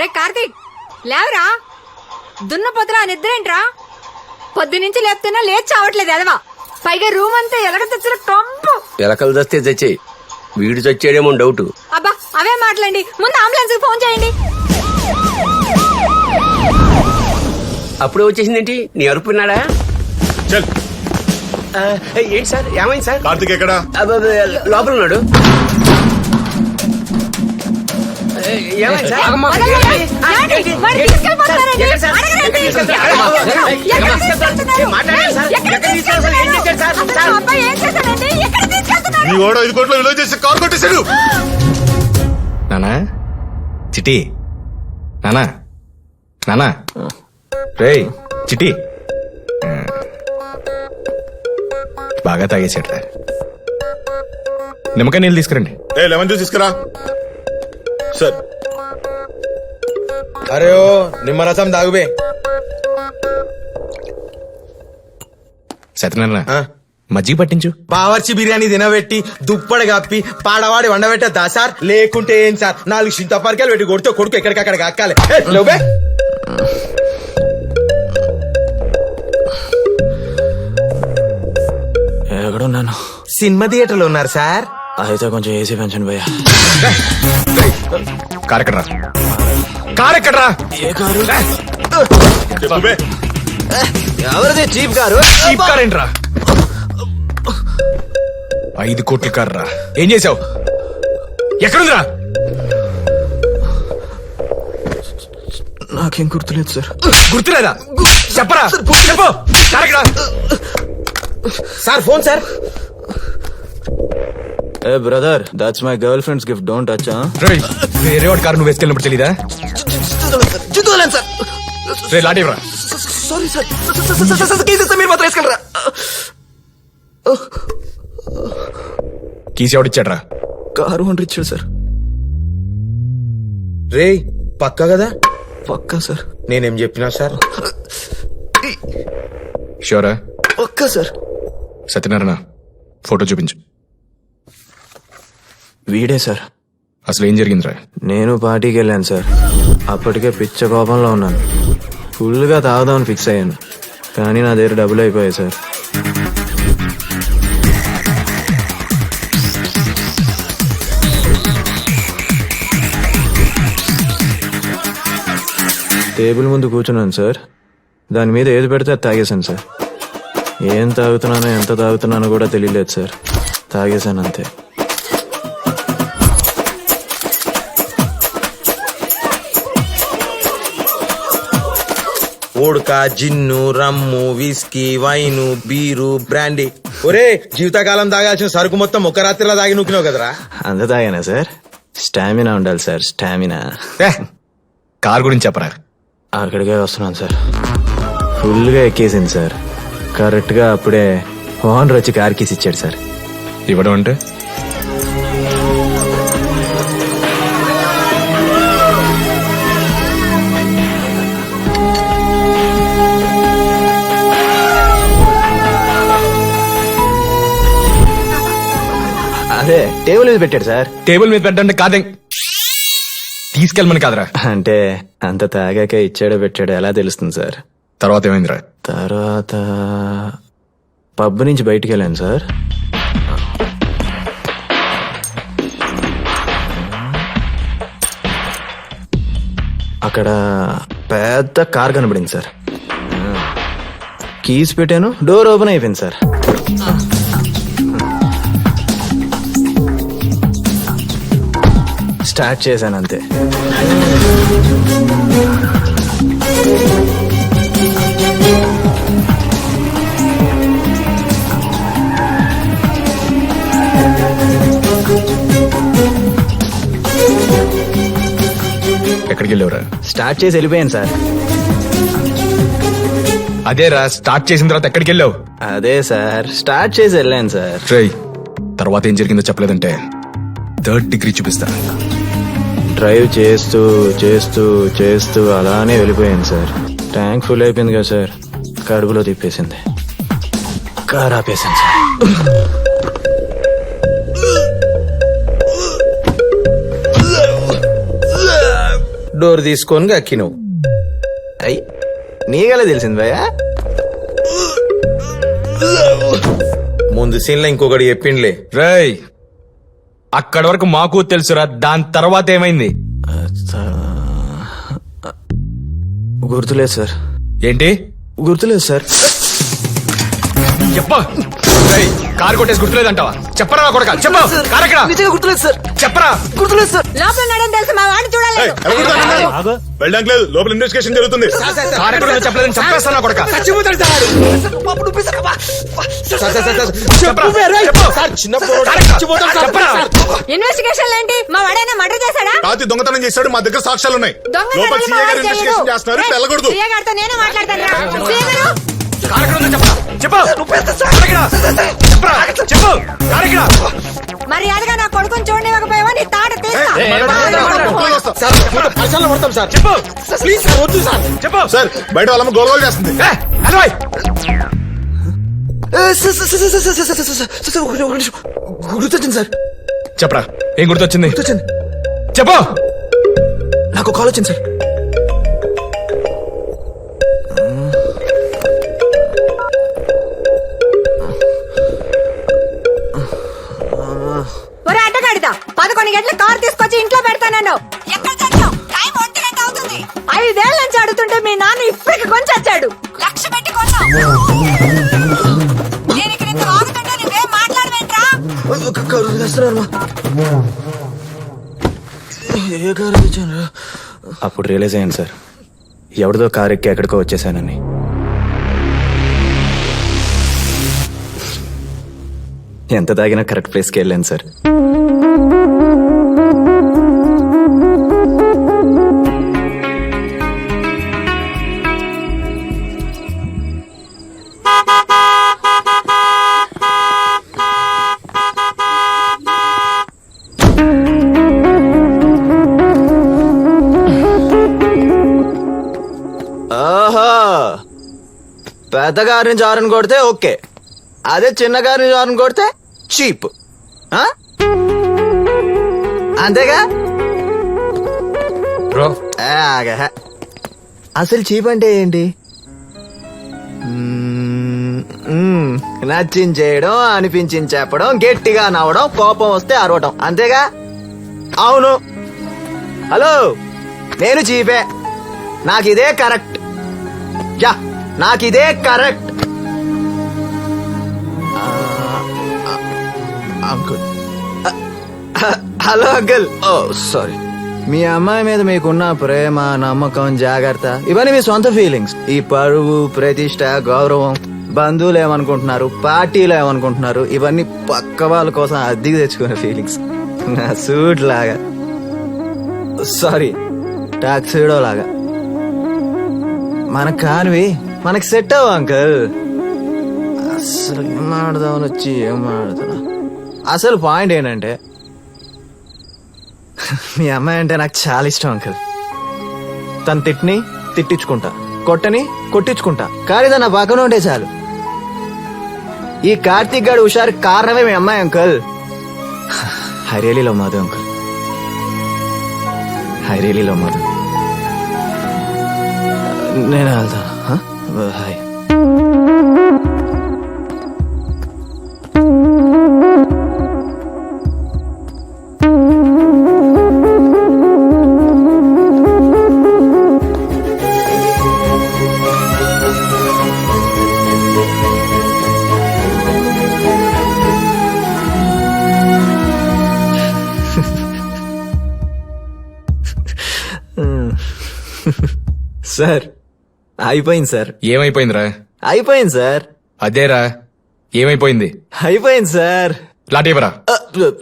ఒరే కార్తీక్ లేవరా? దున్న పొద్దులా నిద్రేంట్రా పొద్దు నుంచి లేపుతున్నా లేచి చావట్లేదు ఎదవా. పైగా రూమ్ అంతా ఎలగ తెచ్చిన కంపు పిలకలు దస్తే చచ్చాయి వీడు చచ్చాడేమో డౌట్. అబ్బా అవే మాటలండి. ముందు అంబులెన్స్ ఫోన్ చేయండి. అప్పుడే వచ్చేసిందేంటి? నీ అరుపున్నాడా చల్. ఏంటి సార్? ఏమైంది సార్? కార్తిక్ ఎక్కడా? లోపల ఉన్నాడు. మా వాడు ఐదు విలువ చేసి కొట్టేశాడు నానా? చిటి. నానా? నానా? చిటి. బాగా తాగేసాడు నిమ్మకాయ నీళ్ళు తీసుకురండి. ఏ లెమన్ జ్యూస్ తీసుకురా. సార్. అరే ఓ నిమ్మరసం దాగుబే సత్యనారాయణ? మజ్జిగ పట్టించు. బావర్చి బిర్యానీ తినబెట్టి దుప్పటి కప్పి పాడవాడి వండబెట్టద్దా సార్? లేకుంటే ఏం సార్? నాలుగు చింతపరికాయలు పెట్టి కొడితే కొడుకు ఎక్కడికక్కడ అక్కాలి లేవే ఎక్కడున్నాను? సినిమా థియేటర్లో ఉన్నారు సార్. అయితే కొంచెం ఏసీ పెంచండి భయ్యా కారు ఎక్కడ్రా కారు? ఎక్కడ్రా ఏ కారు ఎవరిది? చీప్ గారు చీప్ కార్ ఏంట్రా? ఐదు కోట్ల కారు రా ఏం చేసావు ఎక్కడుందిరా? నాకేం గుర్తులేదు సార్. గుర్తులేదా? చెప్పరా? చెప్పు. Car? Sir phone sir. A brother that's my girlfriend's gift don't touch రేయ్, వేరే వాడి కారు నువ్వు వేసుకెళ్ళినప్పుడు తెలీదా? రే లాంటివ్రా సారీ సార్ కేసెస్ మీరు మాత్రం వేసుకెళ్ళరా? కీసి ఎవడిచ్చాడ్రా కారు హండ్రెడ్ ఇచ్చాడు సార్ రే పక్క కదా? పక్కా సార్ నేనేం చెప్పినా సార్ షూరా పక్కా సార్ సత్యనారాయణ ఫోటో చూపించు. వీడే సార్. అసలు ఏం జరిగిందిరా? నేను పార్టీకి వెళ్ళాను సార్. అప్పటికే పిచ్చ కోపంలో ఉన్నాను. ఫుల్గా తాగుదామని ఫిక్స్ అయ్యాను. కానీ నా దగ్గర డబ్బులు అయిపోయాయి సార్. టేబుల్ ముందు కూర్చున్నాను సార్. దాని మీద ఏది పెడితే అది తాగేశాను సార్. ఏం తాగుతున్నానో ఎంత తాగుతున్నానో కూడా తెలియలేదు సార్. తాగేశాను అంతే. Vodka gin rum whisky wine beer brandy. ఒరే జీవితకాలం తాగాల్సిన సరుకు మొత్తం ఒక రాత్రిలో తాగి నూకినావు కదరా? అంత తాగానా సార్? స్టామినా ఉండాలి సార్ స్టామినా. కార్ గురించి చెప్పరా? అక్కడికే వస్తున్నాను సార్. ఫుల్గా ఎక్కేసింది సార్. కరెక్ట్గా అప్పుడే ఓనర్ వచ్చి కార్ కీస్ ఇచ్చాడు సార్. ఇవ్వడం అంటే? అదే టేబుల్ మీద పెట్టాడు సార్. టేబుల్ మీద పెట్టండి కాదే. తీసుకెళ్ళమని కాదురా. అంటే అంత తాగాక ఇచ్చాడో పెట్టాడో ఎలా తెలుస్తుంది సార్? తర్వాత ఏమైందిరా? తర్వాత పబ్ నుంచి బయటికి వెళ్ళాను సార్. అక్కడ పెద్ద కార్ కనబడింది సార్. కీస్ పెట్టాను డోర్ ఓపెన్ అయిపోయింది సార్. స్టార్ట్ చేశాను అంతే. ఎక్కడికి వెళ్ళేవరా? స్టార్ట్ చేసి వెళ్ళిపోయాను సార్. అదేరా స్టార్ట్ చేసిన తర్వాత ఎక్కడికి వెళ్ళావు? అదే సార్ స్టార్ట్ చేసి వెళ్ళాను సార్. రేయ్ తర్వాత ఏం జరిగిందో చెప్పలేదంటే థర్డ్ డిగ్రీ చూపిస్తా. డ్రైవ్ చేస్తూ చేస్తూ చేస్తూ అలానే వెళ్ళిపోయాను సార్. ట్యాంక్ ఫుల్ అయిపోయింది కదా సార్. కడుపులో తిప్పేసింది. కార్ ఆపేసాను సార్. డోర్ తీసుకొని గక్కినవు. అయ్యి నీగలే తెలిసింది భయ్యా? ముందు సీన్లో ఇంకొకటి చెప్పిండ్లే. రేయ్ అక్కడి వరకు మాకు తెలుసురా దాని తర్వాత ఏమైంది? గుర్తులేదు సార్. ఏంటి? గుర్తులేదు సార్. చెప్ప. కారు కొట్టేసి గుర్తులేదంటావా? చెప్పరా నా కొడక చెప్పు. కారు ఎక్కడ? గుర్తులేదు సార్. చెప్పరా. గుర్తులేదు సార్. లోపల ఉన్నాడని తెలుసు మా వాడిని చూడలేదు వెళ్ళడానికి లేదు లోపల ఇన్వెస్టిగేషన్ జరుగుతుంది. కారు ఎక్కడ ఉందో చెప్పలేదని చంపేస్తాను నా కొడక. చచ్చిపోతాడు సార్? ఇన్వెస్టిగేషన్ ఏంటి? మా వాడైనా మర్డర్ చేశాడా? రాత్రి దొంగతనం చేశాడు మా దగ్గర సాక్ష్యాలు ఉన్నాయి లోపల సీఏ గారు. ఇన్వెస్టిగేషన్ చేస్తున్నారు వెళ్ళకూడదు. సీఏ గారితో నేను మాట్లాడతాను రా. సీఏ గారు, కారు ఎక్కడ ఉందో చెప్పరా చెప్పు చెప్పు? మర్యాదగా నా కొడుకుని చూడనివ్వకపోయావా నీ తాట తీస్తా. సార్ మొత్తం పరిసరాల్లో పడతాం సార్ చెప్పు ప్లీజ్ సార్ వద్దు సార్ చెప్పు సార్ బయట వాళ్ళమ్మ గొడవలు చేస్తుంది గుర్తొచ్చింది సార్ చెప్పరా ఏం గుర్తొచ్చింది గుర్తొచ్చింది చెప్పు నాకు కాల్ వచ్చింది సార్ పదకొండు గంటల కారు తీసుకొచ్చి ఇంట్లో పెడతానన్నావు ఐదేళ్ళ నుంచి అడుగుతుంటే మీ నాన్న ఇప్పటికి కొంచెం వచ్చాడు లక్ష పెట్టి అప్పుడు రియలైజ్ అయ్యాను సార్. ఎవరిదో కారు ఎక్కి ఎక్కడికో వచ్చేసానని. ఎంత తాగినా కరెక్ట్ ప్లేస్కి వెళ్ళాను సార్. పెద్ద గారిని జారుని కొడితే ఓకే. అదే చిన్న గారిని జారుని కొడితే చీప్. అంతేగా? బ్రో. ఏ, ఆగే. అసలు చీప్ అంటే ఏంటి? మ్మ్, మ్మ్, నచ్చించేయడం అనిపించింది చెప్పడం గట్టిగా నవ్వడం కోపం వస్తే అరవడం అంతేగా? అవును. హలో. నేను చీపే. నాకు ఇదే కరెక్ట్. యా నాకు ఇదే correct uncle hello uncle. Oh sorry మీ అమ్మాయి మీద మీకున్న ప్రేమ నమ్మకం జాగ్రత్త ఇవన్నీ మీ సొంత ఫీలింగ్స్ ఈ పరువు ప్రతిష్ట గౌరవం బంధువులు ఏమనుకుంటున్నారు పార్టీలు ఏమనుకుంటున్నారు ఇవన్నీ పక్క వాళ్ళ కోసం అద్దెకి తెచ్చుకునే ఫీలింగ్స్ నా సూట్ లాగా. సారీ టాక్సీడో లాగా. మన కానివి మనకి సెట్ అవ్వ అంకల్ అసలు ఏం ఆడదామని వచ్చి ఏం ఆడుతున్నా అసలు పాయింట్ ఏంటంటే మీ అమ్మాయి అంటే నాకు చాలా ఇష్టం అంకల్ తను తిట్టిని తిట్టించుకుంటా కొట్టని కొట్టించుకుంటా. కానీ తన పక్కన ఉంటే చాలు. ఈ కార్తీక్ గారు హుషారు కారణమే మీ అమ్మాయి అంకల్ హైరేలీలో మాధు అంకుల్ హైరేలీలో మాధు నేను వెళ్తాను హాయ్. సార్ అయిపోయింది సార్. ఏమైపోయిందిరా? అయిపోయింది సార్. అదేరా. ఏమైపోయింది? అయిపోయింది సార్. లాంటి Uh,